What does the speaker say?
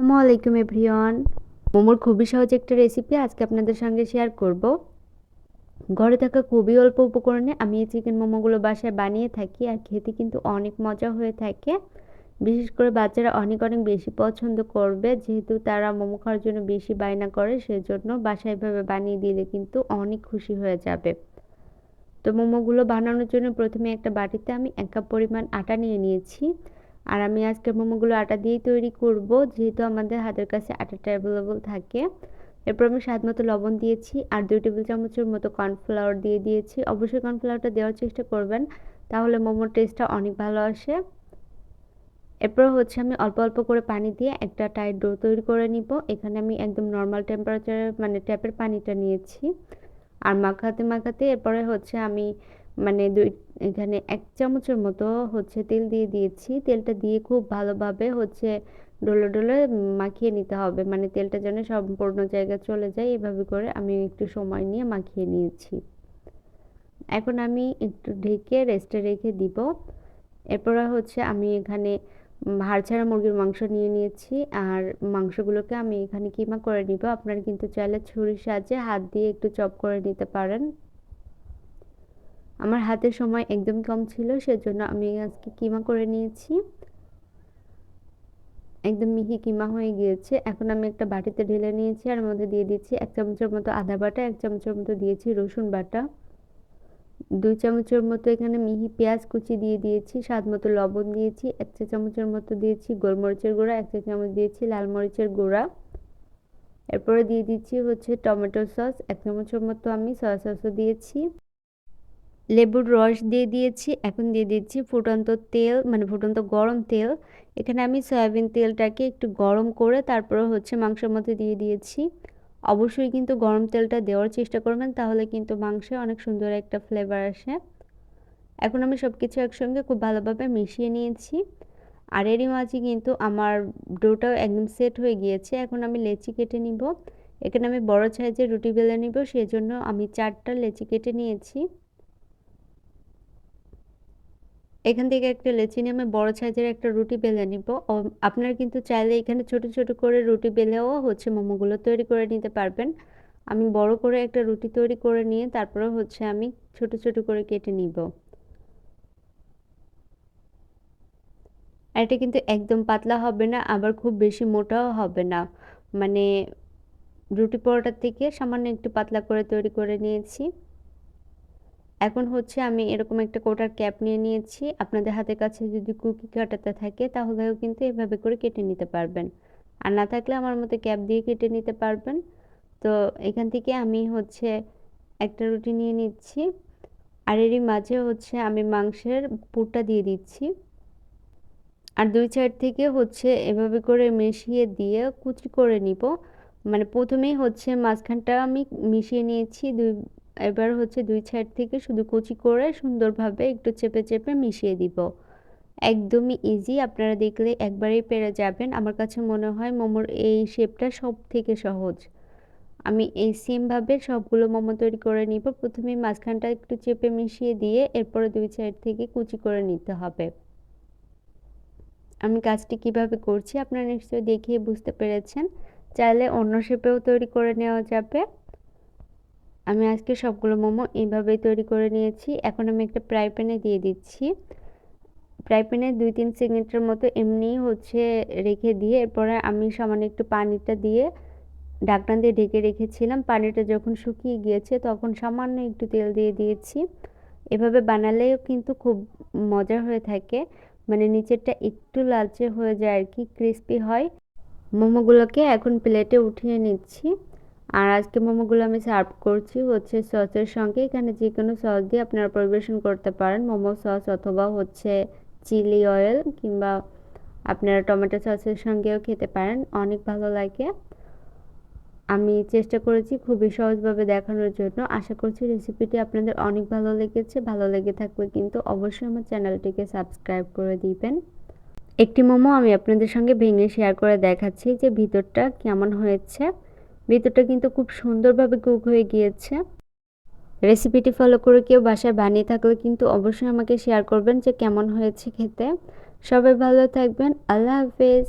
আসসালামু আলাইকুম এভরিওয়ান। মোমোর খুবই সহজ একটা রেসিপি আজকে আপনাদের সঙ্গে শেয়ার করব। ঘরে থাকা খুবই অল্প উপকরণে আমি এই চিকেন মোমোগুলো বাসায় বানিয়ে থাকি আর খেতে কিন্তু অনেক মজা হয়ে থাকে। বিশেষ করে বাচ্চারা অনেক অনেক বেশি পছন্দ করবে, যেহেতু তারা মোমো খাওয়ার জন্য বেশি বায়না করে, সেজন্য বাসায় এভাবে বানিয়ে দিলে কিন্তু অনেক খুশি হয়ে যাবে। তো মোমোগুলো বানানোর জন্য প্রথমে একটা বাটিতে আমি এক কাপ পরিমাণ আটা নিয়ে নিয়েছি। আর আমি আজকে মোমোগুলো আটা দিয়েই তৈরি করব, যেহেতু আমাদের হাতের কাছে আটাটা অ্যাভেলেবল থাকে। এরপর আমি স্বাদ মতো লবণ দিয়েছি আর দুই টেবিল চামচের মতো কর্নফ্লাওয়ার দিয়ে দিয়েছি। অবশ্যই কর্নফ্লাওয়ারটা দেওয়ার চেষ্টা করবেন, তাহলে মোমোর টেস্টটা অনেক ভালো আসে। এরপর হচ্ছে আমি অল্প অল্প করে পানি দিয়ে একটা টাইট ডো তৈরি করে নিব। এখানে আমি একদম নর্মাল টেম্পারেচারে মানে ট্যাপের পানিটা নিয়েছি। আর মাখাতে মাখাতে এরপরে হচ্ছে আমি মানে দুই, এখানে এক চামচের মতো হচ্ছে তেল দিয়ে দিয়েছি। তেলটা দিয়ে খুব ভালোভাবে হচ্ছে ডলে ডলে মাখিয়ে নিতে হবে। মানে তেলটা যেন সম্পূর্ণ জায়গায় চলে যায়, এভাবে করে আমি একটু সময় নিয়ে মাখিয়ে নিয়েছি। এখন আমি একটু ঢেকে রেস্টে রেখে দিব। এরপরে হচ্ছে আমি এখানে হাড় ছাড়া মুরগির মাংস নিয়ে নিয়েছি। আর মাংসগুলোকে আমি এখানে কিমা করে নিব। আপনারা কিন্তু চাইলে ছুরির সাহায্যে হাত দিয়ে একটু চপ করে নিতে পারেন। আমার হাতের সময় একদম কম ছিল, সেজন্য আমি আজকে কিমা করে নিয়েছি। একদম মিহি কিমা হয়ে গিয়েছে। এখন আমি একটা বাটিতে ঢেলে নিয়েছি আর মধ্যে দিয়ে দিচ্ছি এক চামচের মতো আদা বাটা, এক চামচের মতো দিয়েছি রসুন বাটা। দুই চামচের মতো এখানে মিহি পেঁয়াজ কুচি দিয়ে দিয়েছি, স্বাদ মতো লবণ দিয়েছি, এক চা চামচের মতো দিয়েছি গোলমরিচের গুঁড়া, এক চা চামচ দিয়েছি লাল মরিচের গুঁড়া। এরপরে দিয়ে দিচ্ছি হচ্ছে টমেটো সস, এক চামচের মতো আমি সয়া সসও দিয়েছি। লেবুর রস দিয়ে দিয়েছি, এখন দিয়ে দিচ্ছি ফুটন্ত তেল মানে ফুটন্ত গরম তেল। এখানে আমি সয়াবিন তেলটাকে একটু গরম করে তারপরে হচ্ছে মাংসের মধ্যে দিয়ে দিয়েছি। অবশ্যই কিন্তু গরম তেলটা দেওয়ার চেষ্টা করবেন, তাহলে কিন্তু মাংসে অনেক সুন্দর একটা ফ্লেভার আসে। এখন আমি সব কিছু একসঙ্গে খুব ভালোভাবে মিশিয়ে নিয়েছি। আর এরই মাঝে কিন্তু আমার ডোটাও একদম সেট হয়ে গিয়েছে। এখন আমি লেচি কেটে নিব। এখানে আমি বড় সাইজের রুটি বেলে নিব, সেজন্য আমি চারটা লেচি কেটে নিয়েছি। এখান থেকে একটা লেচি নিয়ে আমি বড় সাইজের একটা রুটি বেলে নিব। আপনারা কিন্তু চাইলে এখানে ছোট ছোট করে রুটি বেলেও হচ্ছে মোমোগুলো তৈরি করে নিতে পারবেন। আমি বড় করে একটা রুটি তৈরি করে নিয়ে তারপরে হচ্ছে আমি ছোট ছোট করে কেটে নিব। আর এটা কিন্তু একদম পাতলা হবে না, আবার খুব বেশি মোটাও হবে না। মানে রুটি পরোটার থেকে সামান্য একটু পাতলা করে তৈরি করে নিয়েছি। এখন হচ্ছে আমি এরকম একটা কোটার ক্যাপ নিয়ে নিয়েছি। আপনাদের হাতের কাছে যদি কুকি কাটাতে থাকে, তাহলেও কিন্তু এভাবে করে কেটে নিতে পারবেন। আর না থাকলে আমার মতো ক্যাপ দিয়ে কেটে নিতে পারবেন। তো এখান থেকে আমি হচ্ছে একটা রুটি নিয়ে নিচ্ছি। আর এরই মাঝে হচ্ছে আমি মাংসের পুরটা দিয়ে দিচ্ছি। আর দুই সাইড থেকে হচ্ছে এভাবে করে মিশিয়ে দিয়ে কুচি করে নিব। মানে প্রথমেই হচ্ছে মাঝখানটা আমি মিশিয়ে নিয়েছি, দুই এবার হচ্ছে দুই সাইড থেকে শুধু কুচি করে সুন্দরভাবে একটু চেপে চেপে মিশিয়ে দিব। একদমই ইজি আপনারা দেখলে একবারেই পেরে যাবেন। আমার কাছে মনে হয় মোমোর এই শেপটা সব থেকে সহজ। আমি এই সেমভাবে সবগুলো মোমো তৈরি করে নিব। প্রথমে মাঝখানটা একটু চেপে মিশিয়ে দিয়ে এরপরে দুই সাইড থেকে কুচি করে নিতে হবে। আমি কাজটি কীভাবে করছি আপনারা নিশ্চয়ই দেখিয়ে বুঝতে পেরেছেন। চাইলে অন্য শেপেও তৈরি করে নেওয়া যাবে। আমি আজকে সবগুলো মোমো এইভাবেই তৈরি করে নিয়েছি। এখন আমি একটা ফ্রাই প্যানে দিয়ে দিচ্ছি। ফ্রাই প্যানে দুই তিন সেকেন্ডের মতো এমনিই হচ্ছে রেখে দিয়ে এরপরে আমি সামান্য একটু পানিটা দিয়ে ঢাকনা দিয়ে ঢেকে রেখেছিলাম। পানিটা যখন শুকিয়ে গিয়েছে তখন সামান্য একটু তেল দিয়ে দিয়েছি। এভাবে বানালেও কিন্তু খুব মজা হয়ে থাকে। মানে নিচেরটা একটু লালচে হয়ে যায় আর কি, ক্রিস্পি হয়। মোমোগুলোকে এখন প্লেটে উঠিয়ে নিচ্ছি। আর আজকে মোমোগুলো আমি সার্ভ করছি হচ্ছে সসের সঙ্গে। এখানে যে কোনো সস দিয়ে আপনারা পরিবেশন করতে পারেন। মোমো সস অথবা হচ্ছে চিলি অয়েল কিংবা আপনারা টমেটো সসের সঙ্গেও খেতে পারেন। অনেক ভালো লাগে। আমি চেষ্টা করেছি খুবই সহজভাবে দেখানোর জন্য। আশা করছি রেসিপিটি আপনাদের অনেক ভালো লেগেছে। ভালো লেগে থাকলে কিন্তু অবশ্যই আমার চ্যানেলটিকে সাবস্ক্রাইব করে দিবেন। একটি মোমো আমি আপনাদের সঙ্গে ভেঙে শেয়ার করে দেখাচ্ছি যে ভিতরটা কেমন হয়েছে। ভিতরটা কিন্তু খুব সুন্দরভাবে কুক হয়ে গিয়েছে। রেসিপিটি ফলো করে কেউ বাসায় বানিয়ে থাকলে কিন্তু অবশ্যই আমাকে শেয়ার করবেন যে কেমন হয়েছে খেতে। সবাই ভালো থাকবেন, আল্লাহ হাফেজ।